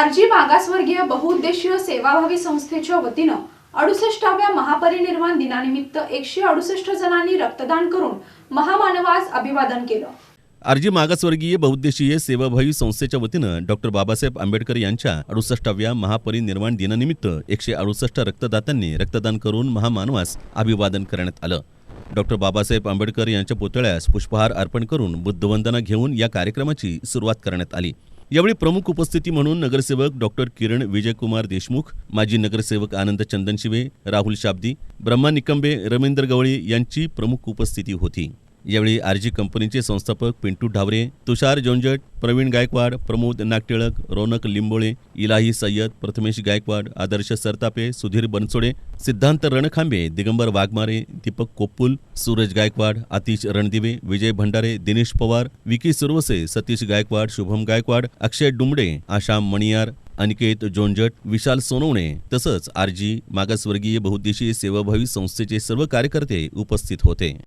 RG मागासवर्गीय बहुउद्देशीय सेवाभावी संस्थेच्या वतीनं अडुसष्टाव्या महापरिनिर्वाण दिनानिमित्त एकशे अडुसष्ट जणांनी रक्तदान करून महामानवास अभिवादन केलं. आरजी मागासवर्गीय बहुउद्देशीय सेवाभावी संस्थेच्या वतीनं डॉक्टर बाबासाहेब आंबेडकर यांच्या अडुसष्टाव्या महापरिनिर्वाण दिनानिमित्त एकशे अडुसष्ट रक्तदात्यांनी रक्तदान करून महामानवास अभिवादन करण्यात आलं. डॉक्टर बाबासाहेब आंबेडकर यांच्या पुतळ्यास पुष्पहार अर्पण करून बुद्धवंदना घेऊन या कार्यक्रमाची सुरुवात करण्यात आली. यावेळी प्रमुख उपस्थिती म्हणून नगरसेवक डॉक्टर किरण विजयकुमार देशमुख माजी नगरसेवक आनंद चंदनशिवे राहुल शाब्दी ब्रह्मा निकंबे रवींद्र गवळी यांची प्रमुख उपस्थिती होती. यावेळी आरजी कंपनीचे संस्थापक पिंटू ढावरे तुषार जोंजट प्रवीण गायकवाड प्रमोद नागटिळक रौनक लिंबोळे इलाही सय्यद प्रथमेश गायकवाड आदर्श सरतापे सुधीर बनसोडे सिद्धांत रणखांबे दिगंबर वाघमारे दीपक कोप्पुल सूरज गायकवाड आतिश रणदिवे विजय भंडारे दिनेश पवार विकी सुरवसे सतीश गायकवाड शुभम गायकवाड अक्षय डुमडे आशाम मणियार अनिकेत जोंजट विशाल सोनवणे तसंच आरजी मागासवर्गीय बहुद्देशीय सेवाभावी संस्थेचे सर्व कार्यकर्ते उपस्थित होते.